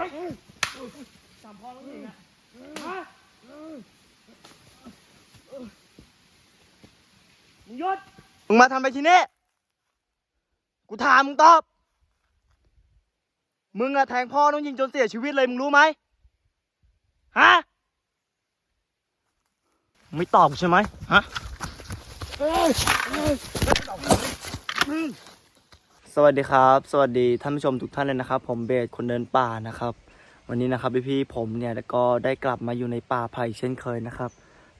ฮ้ยจำพ่อน้องหญิงอะฮะมึงยุดมึงมาทำไปที่นี่กูถามมึงตอบ มึงอะแทงพ่อน้องยิงจนเสียชีวิตเลยมึงรู้ไหมฮะ ไม่ตอบใช่ไหมฮะ สวัสดีครับ สวัสดีท่านผู้ชมทุกท่านเลยนะครับ ผมเบสคนเดินป่านะครับ วันนี้นะครับพี่พี่ผมเนี่ยก็ได้กลับมาอยู่ในป่าไผ่เช่นเคยนะครับ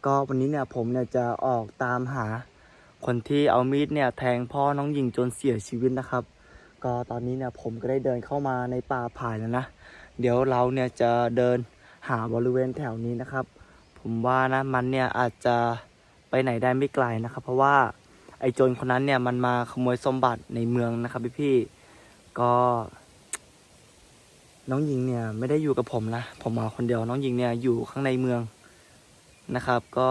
ก็วันนี้เนี่ยผมเนี่ยจะออกตามหา คนที่เอามีดเนี่ยแทงพ่อน้องหญิงจนเสียชีวิตนะครับ ก็ตอนนี้เนี่ยผมก็ได้เดินเข้ามาในป่าไผ่แล้วนะ เดี๋ยวเราเนี่ยจะเดินหาบริเวณแถวนี้นะครับ ผมว่านะมันเนี่ยอาจจะไปไหนได้ไม่ไกลนะครับ เพราะว่า ไอ้โจรคนนั้นเนี่ยมันมาขโมยสมบัติในเมืองนะครับพี่พี่ก็ น้องหญิงเนี่ยไม่ได้อยู่กับผมนะผมมาคนเดียวน้องหญิงเนี่ยอยู่ข้างในเมืองนะครับ ก็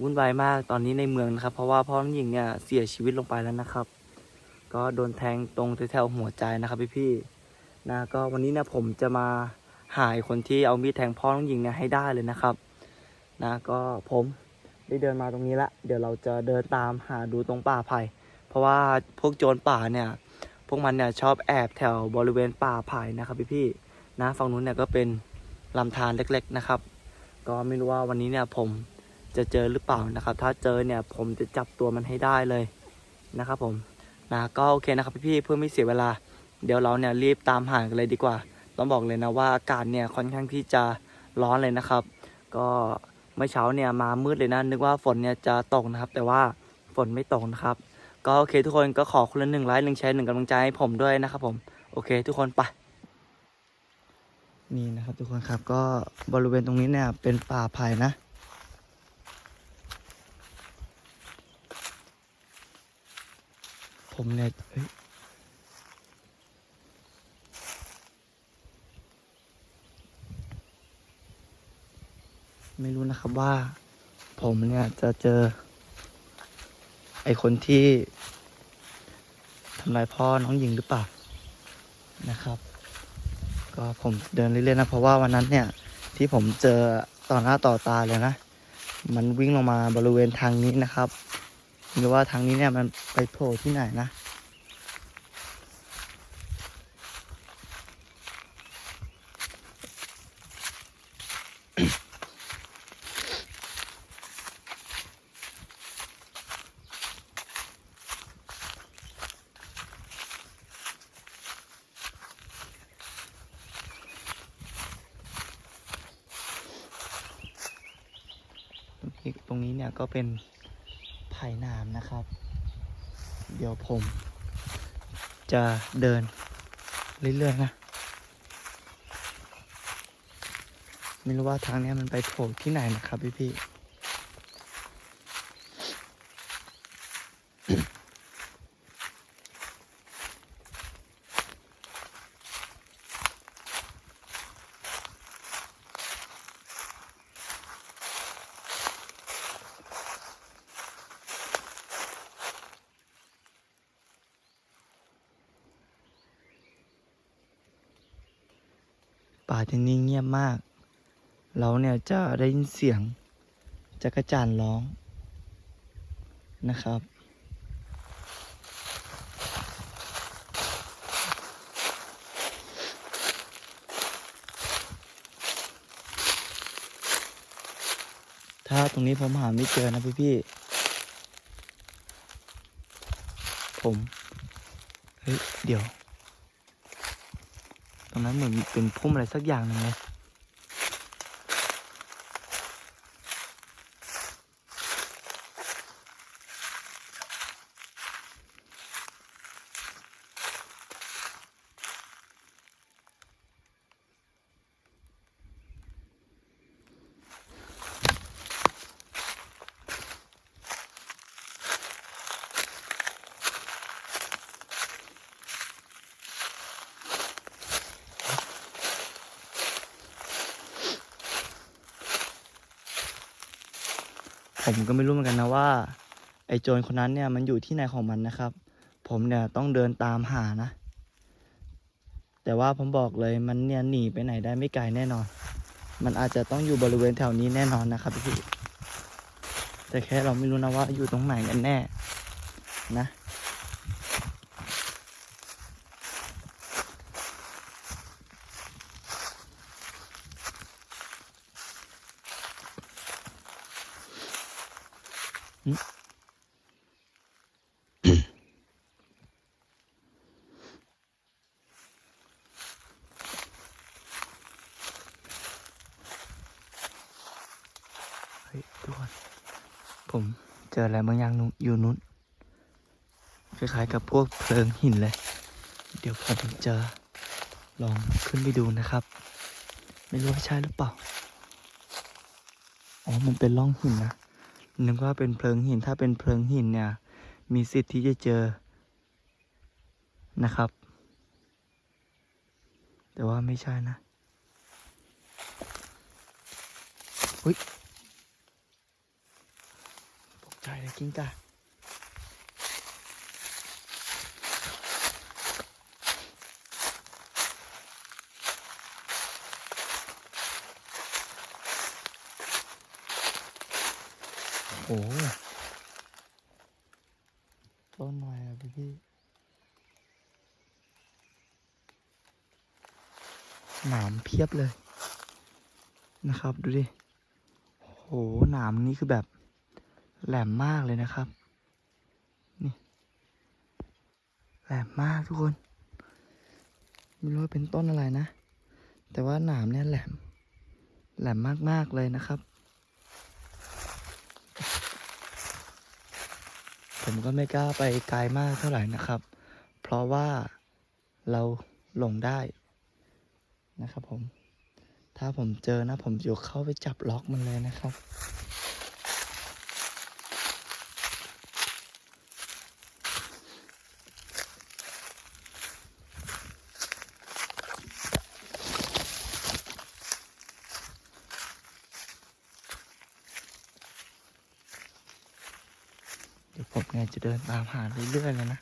วุ่นวายมากตอนนี้ในเมืองนะครับ เพราะว่าพ่อน้องหญิงเนี่ยเสียชีวิตลงไปแล้วนะครับ ก็โดนแทงตรงแถวๆหัวใจนะครับพี่ๆนะก็วันนี้เนี่ยผมจะมาหาไอ้คนที่เอามีดแทงพ่อน้องหญิงเนี่ยให้ได้เลยนะครับ นะก็ผม ได้เดินมาตรงนี้ละ เดี๋ยวเราจะเดินตามหาดูตรงป่าไผ่ เพราะว่าพวกโจรป่าเนี่ย พวกมันเนี่ยชอบแอบแถวบริเวณป่าไผ่นะครับพี่ๆนะฝั่งนู้นเนี่ยก็เป็นลำธารเล็ก ๆนะครับ ก็ไม่รู้ว่าวันนี้เนี่ยผมจะเจอหรือเปล่านะครับ ถ้าเจอเนี่ยผมจะจับตัวมันให้ได้เลยนะครับผมนะก็โอเคนะครับพี่ๆเพื่อไม่เสียเวลา เดี๋ยวเราเนี่ยรีบตามหากันเลยดีกว่า ต้องบอกเลยนะว่าอากาศเนี่ยค่อนข้างที่จะร้อนเลยนะครับ ก็ เมื่อเช้าเนี่ยมามืดเลยนะนึกว่าฝนเนี่ยจะตกนะครับ แต่ว่าฝนไม่ตกนะครับ ก็โอเคทุกคนก็ขอคนละหนึ่งไลค์หนึ่งแชร์หนึ่งกำลังใจให้ผมด้วยนะครับผมโอเค ทุกคนไปนี่นะครับทุกคนครับก็บริเวณตรงนี้เนี่ยเป็นป่าไผ่นะ ผมเนี่ยเฮ้ย ไม่รู้นะครับว่า ผมเนี่ยจะเจอ ไอคนที่ทำลายพ่อน้องหญิงหรือเปล่านะครับ ก็ผมเดินเรื่อยๆนะเพราะว่าวันนั้นเนี่ย ที่ผมเจอต่อหน้าต่อตาเลยนะ มันวิ่งลงมาบริเวณทางนี้นะครับหรือว่าทางนี้เนี่ยมันไปโผล่ที่ไหนนะ ตรงนี้ตรงนี้เนี่ย ก็เป็นไผ่หนามนะครับ เดี๋ยวผม จะเดินเรื่อยๆนะ ไม่รู้ว่าทางนี้มันไปโผล่ที่ไหนนะครับพี่พี่ ป่าที่นี่เงียบมาก เราเนี่ยจะได้ยินเสียงจักรจั่นร้องนะครับ ถ้าตรงนี้ผมหาไม่เจอนะพี่พี่ผม เฮ้ย เดี๋ยว ตรงนั้นเหมือนเป็นพุ่มอะไรสักอย่างหนึงเลย ผมก็ไม่รู้เหมือนกันนะว่า ไอ้โจรคนนั้นเนี่ยมันอยู่ที่ไหนของมันนะครับ ผมเนี่ยต้องเดินตามหานะ แต่ว่าผมบอกเลยมันเนี่ยหนีไปไหนได้ไม่ไกลแน่นอน มันอาจจะต้องอยู่บริเวณแถวนี้แน่นอนนะครับพี่แต่แค่เราไม่รู้นะว่าอยู่ตรงไหนกันแน่นะ เฮ้ยทุกคน ผมเจออะไรบางอย่าง นู้น คล้ายๆกับพวกเพลิงหินเลย เดี๋ยวผมจะลองขึ้นไปดูนะครับ ไม่รู้ว่าใช่หรือเปล่า อ๋อ มันเป็นร่องหินนะ นึกว่าเป็นเพลิงหิน ถ้าเป็นเพลิงหินเนี่ย มีสิทธิ์ที่จะเจอ นะครับ แต่ว่าไม่ใช่นะอุ้ยตกใจเลยกิ้งก่า โอ้ต้นอะไรอะพี่พี่หนามเพียบเลย นะครับ ดูดิโหหนามนี่คือแบบแหลมมากเลยนะครับ นี่แหลมมากทุกคนไม่รู้ว่าเป็นต้นอะไรนะ แต่ว่าหนามเนี่ยแหลม แหลมมากๆเลยนะครับ ผมก็ไม่กล้าไปไกลมากเท่าไหร่นะครับ เพราะว่าเราหลงได้นะครับผม ถ้าผมเจอนะ ผมจะเข้าไปจับล็อกมันเลยนะครับ เดี๋ยวผม เดินตามหาเรื่อยๆเลยนะ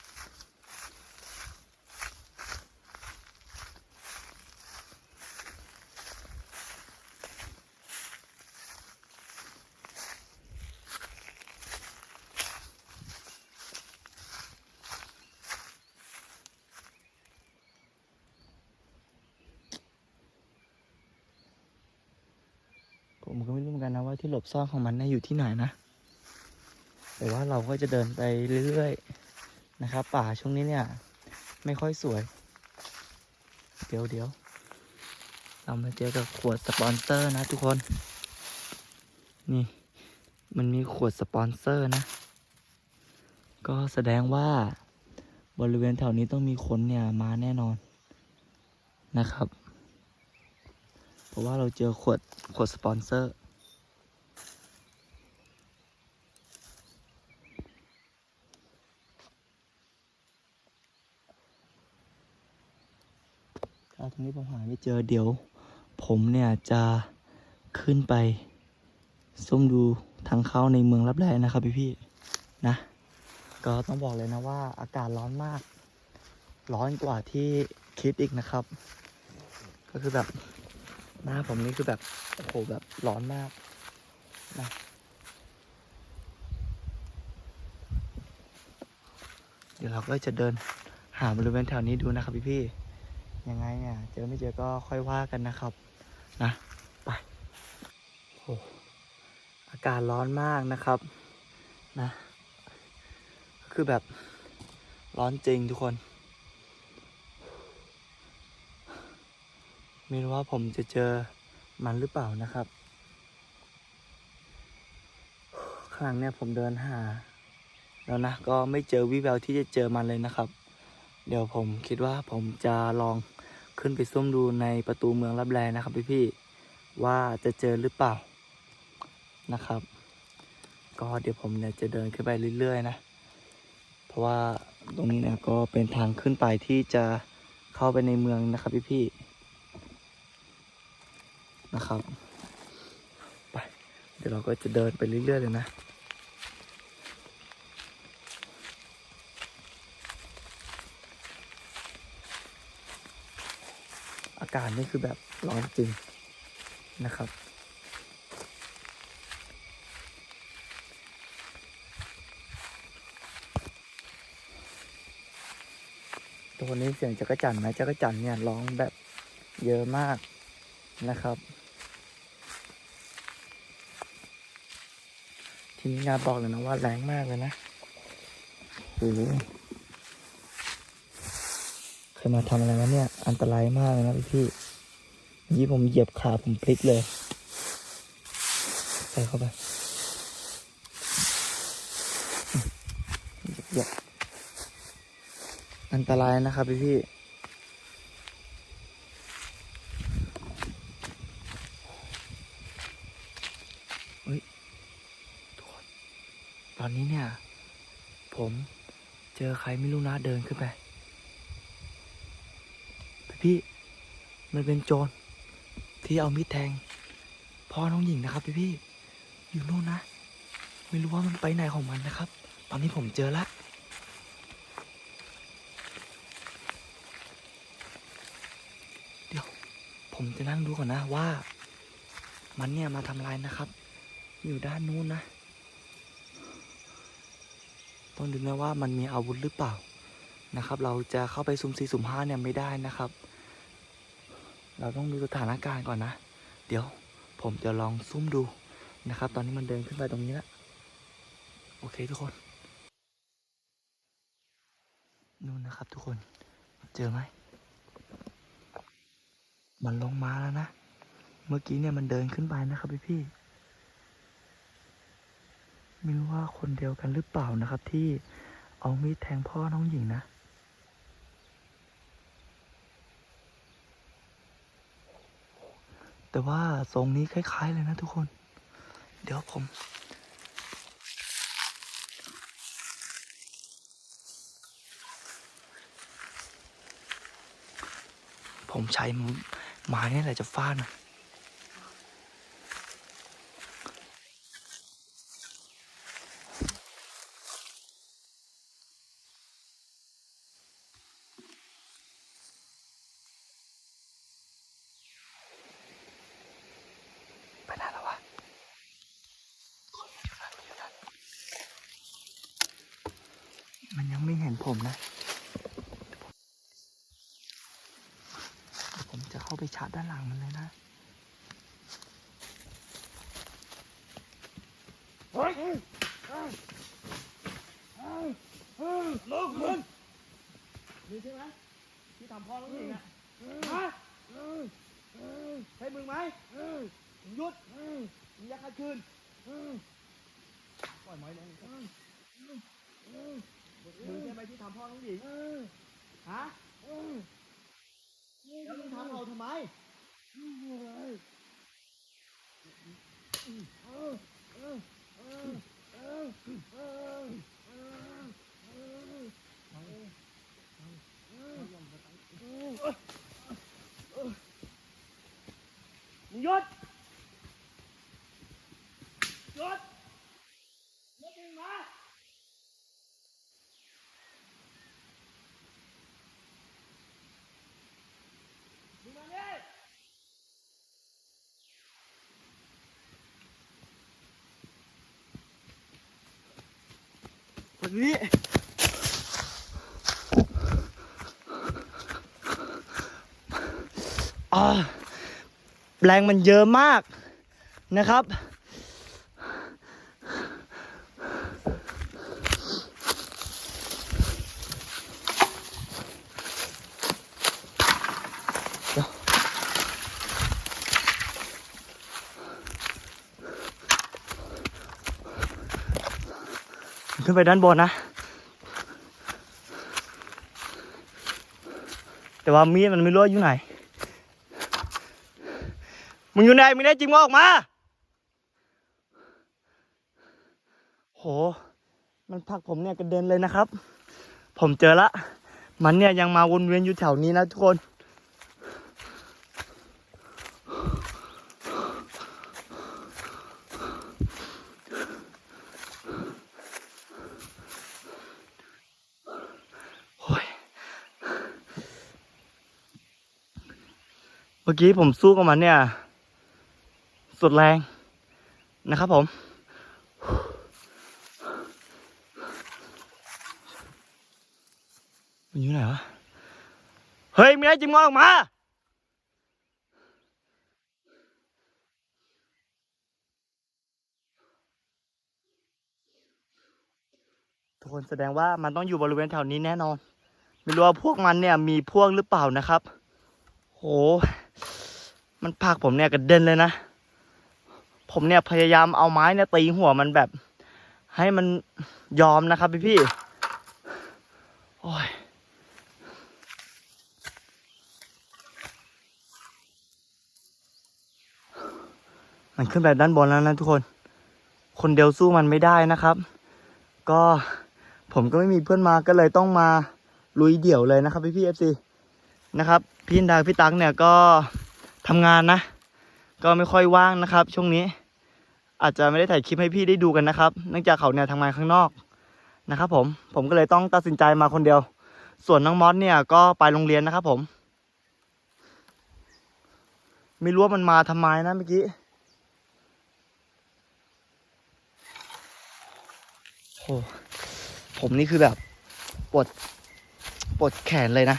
ผมก็ไม่รู้เหมือนกันนะว่าที่หลบซ่อนของมันเนี่ยอยู่ที่ไหนนะ แต่ว่าเราก็จะเดินไปเรื่อยๆนะครับ ป่าช่วงนี้เนี่ย ไม่ค่อยสวย เดี๋ยวเดี๋ยวเรามาเจอกับขวดสปอนเซอร์นะทุกคน นี่ มันมีขวดสปอนเซอร์นะ ก็แสดงว่าบริเวณแถวนี้ต้องมีคนเนี่ยมาแน่นอนนะครับ เพราะว่าเราเจอขวดขวดสปอนเซอร์ ตรงนี้ผมหาไม่เจอเดี๋ยว ผมเนี่ยจะขึ้นไปซุ่มดูทางเข้าในเมืองรับแลนะครับพี่พี่นะ ก็ต้องบอกเลยนะว่าอากาศร้อนมาก ร้อนกว่าที่คิดอีกนะครับ ก็คือแบบหน้าผมนี่คือแบบโอ้โหแบบร้อนมากนะเดี๋ยวเราก็จะเดินหาบริเวณแถวนี้ดูนะครับพี่พี่ ยังไงเนี่ยเจอไม่เจอก็ค่อยว่ากันนะครับ นะไปโอ้อากาศร้อนมากนะครับ นะ คือแบบร้อนจริงทุกคนไม่รู้ว่าผมจะเจอมันหรือเปล่านะครับข้างหลังเนี่ยผมเดินหา แล้วนะ ก็ไม่เจอวิแววที่จะเจอมันเลยนะครับ เดี๋ยวผมคิดว่าผมจะลอง ขึ้นไปซุ่มดูในประตูเมืองรับแลนะครับพี่ๆว่าจะเจอหรือเปล่านะครับ ก็เดี๋ยวผมเนี่ยจะเดินขึ้นไปเรื่อยๆนะ เพราะว่าตรงนี้นี่ยก็เป็นทางขึ้นไปที่จะเข้าไปในเมืองนะครับพี่ๆนะครับ ไป เดี๋ยวเราก็จะเดินไปเรื่อยๆเลยนะากาศนี่คือแบบร้อนจริงนะครับ ตัวนี้เสียงจักรจันทร์นะจักรจันเนี่ยร้องแบบเยอะมากนะครับ ทีนี้นานบอกเลยนะว่าแรงมากเลยนะโอ้ มาทำอะไรวะเนี่ย อันตรายมากเลยนะพี่พี่เมื่ผมเหยียบขาผมพลิกเลย ใส่เข้าไปเหยียบอันตรายนะครับพี่พี่เฮ้ยทุกคนตอนนี้เนี่ย ผมเจอใครไม่รู้นะเดินขึ้นไป พี่ มันเป็นโจรที่เอามีดแทงพ่อน้องหญิงนะครับพี่พี่อยู่นู่นนะ ไม่รู้ว่ามันไปไหนของมันนะครับ ตอนนี้ผมเจอละเดี๋ยว ผมจะนั่งดูก่อนนะว่า มันเนี่ยมาทำลายนะครับ อยู่ด้านนู้นนะต้องดูนะว่ามันมีอาวุธหรือเปล่านะครับ เราจะเข้าไปสุ่มสี่สุ่มห้าเนี่ยไม่ได้นะครับ เราต้องดูสถานการณ์ก่อนนะ เดี๋ยวผมจะลองซุ่มดูนะครับ ตอนนี้มันเดินขึ้นไปตรงนี้แล้ว โอเคทุกคน นู่นนะครับทุกคน เจอไหม มันลงมาแล้วนะ เมื่อกี้เนี่ยมันเดินขึ้นไปนะครับพี่พี่ไม่รู้ว่าคนเดียวกันหรือเปล่านะครับที่เอามีดแทงพ่อน้องหญิงนะ แต่ว่าทรงนี้คล้าย ๆ เลยนะทุกคน เดี๋ยวผม ผมใช้ไม้นี่แหละจะฟาดนะไปไหนแล้ววะคนมันอยู่นั่นมันอยู่นั่นมันยังไม่เห็น ผมนะ ผมจะเข้าไปชาร์จด้านหลังมันเลยนะลูกมึงนี่ใช่ไหมที่ทำพ่อน้องหญิงอะฮะใช่มึงไหมหยุดมึงยักขัดคืนปล่อยไม้ลง มึงใช่ไหมที่ทำพ่อน้องหญิงฮะแล้วมึงทำเราทำไมมึงหยุดหยุดหยุดมึงมามึงมาเนี่ย นนี้อ่าแรงมันเยอะมากนะครับ ขึ้นไปด้านบนนะ แต่ว่ามีดมันไม่รู้อยู่ไหน มึงอยู่ไหนมึงได้จริงมึงออกมา โห มันผลักผมเนี่ยกระเด็นเลยนะครับ ผมเจอละ มันเนี่ยยังมาวนเวียนอยู่แถวนี้นะทุกคน มื่อกี้ผมสู้กับมันเนี่ย สุดแรงนะครับผม มันอยู่ไหนวะ เฮ้ยมีอะไรจิมงอออกมา ทุกคนแสดงว่ามันต้องอยู่บริเวณแถวนี้แน่นอน ไม่รู้ว่าพวกมันเนี่ยมีพวกหรือเปล่านะครับโห มันผลักผมเนี่ยกระเด็นเลยนะ ผมเนี่ยพยายามเอาไม้เนี่ยตีหัวมันแบบ ให้มันยอมนะครับพี่พี่โอ้ยมันขึ้นไปด้านบนแล้วนะทุกคน คนเดียวสู้มันไม่ได้นะครับ ก็ผมก็ไม่มีเพื่อนมาก็เลยต้องมาลุยเดี่ยวเลยนะครับพี่พี่เอฟซีนะครับ พี่อินดาพี่ตั๊กเนี่ยก็ ทำงานนะ ก็ไม่ค่อยว่างนะครับ ช่วงนี้ อาจจะไม่ได้ถ่ายคลิปให้พี่ได้ดูกันนะครับ เนื่องจากเขาเนี่ยทำงานข้างนอกนะครับ ผม ผมก็เลยต้องตัดสินใจมาคนเดียว ส่วนน้องมอสเนี่ยก็ไปโรงเรียนนะครับ ผม ไม่รู้ว่ามันมาทำไมนะเมื่อกี้โอ้ผมนี่คือแบบปวดปวดแขนเลยนะ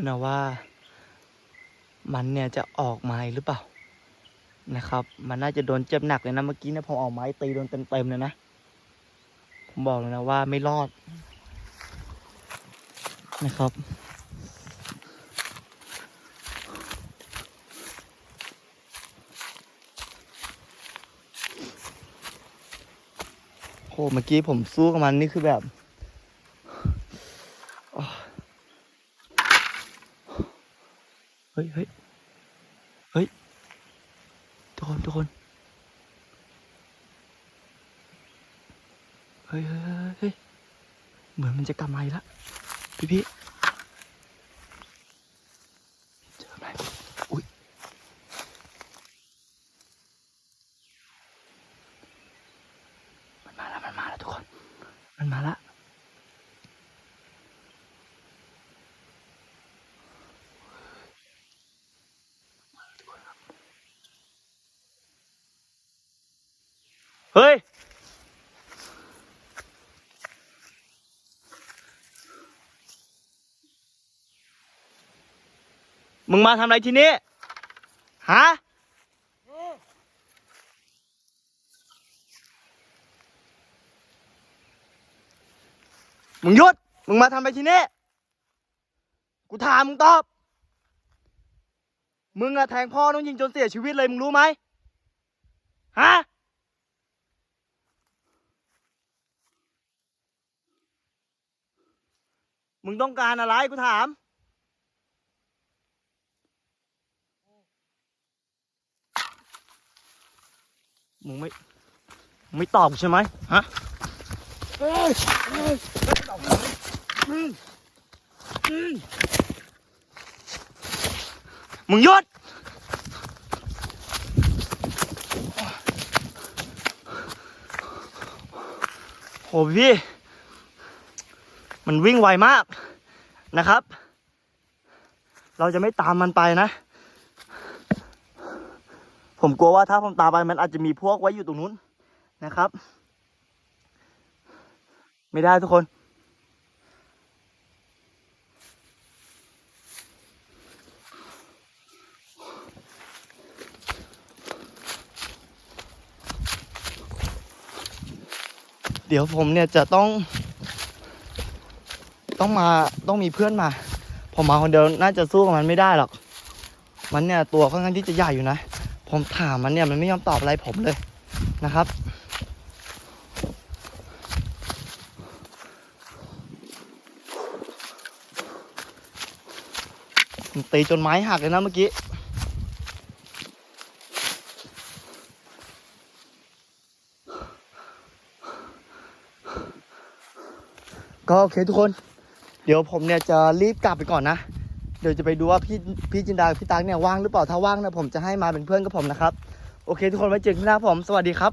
องดูนะว่า มันเนี่ยจะออกมาหรือเปล่านะครับ มันน่าจะโดนเจ็บหนักเลยนะเมื่อกี้เนี่ยผมเอาไม้ตีโดนเต็มๆเลยนะ ผมบอกเลยนะว่าไม่รอดนะครับ โห เมื่อกี้ผมสู้กับมันนี่คือแบบอ้อเฮ้ยเฮ้ยเฮ้ยทุกคนทุกคนเฮ้ยเฮ้ยเฮ้ยเฮ้ยเหมือนมันจะกลับมาอีกแล้วพี่พี่เจอไหมอุ้ยมันมาแล้วมันมาแล้วทุกคน มันมาแล้ว เฮ้ย มึงมาทำอะไรที่นี่ ฮะ มึงหยุด มึงมาทำอะไรที่นี่ กูถามมึงตอบ มึงอะแทงพ่อต้องยิงจนเสียชีวิตเลย มึงรู้ไหม ฮะ มึงต้องการอะไรกูถาม มึงไม่มึงไม่ตอบกูใช่ไหมฮะเฮ้ยเฮ้ยอืมอืมมึงหยุดโหพี่ มันวิ่งไวมากนะครับ เราจะไม่ตามมันไปนะ ผมกลัวว่าถ้าผมตามไปมันอาจจะมีพวกไว้อยู่ตรงนู้นนะครับ ไม่ได้ทุกคน เดี๋ยวผมเนี่ยจะต้อง ต้องมาต้องมีเพื่อนมา ผมมาคนเดียวน่าจะสู้กับมันไม่ได้หรอก มันเนี่ยตัวค่อนข้างที่จะใหญ่อยู่นะ ผมถามมันเนี่ยมันไม่ยอมตอบอะไรผมเลยนะครับ ตีจนไม้หักเลยนะเมื่อกี้ก็โอเคทุกคน ดี๋ยวผมเนี่ยจะรีบกลับไปก่อนนะ เดี๋ยวจะไปดูว่าพี่พี่จินดาพี่ตั๊กเนี่ยว่างหรือเปล่า ถ้าว่างนะผมจะให้มาเป็นเพื่อนกับผมนะครับ โอเค ทุกคนไว้เจอกันหน้าผม สวัสดีครับ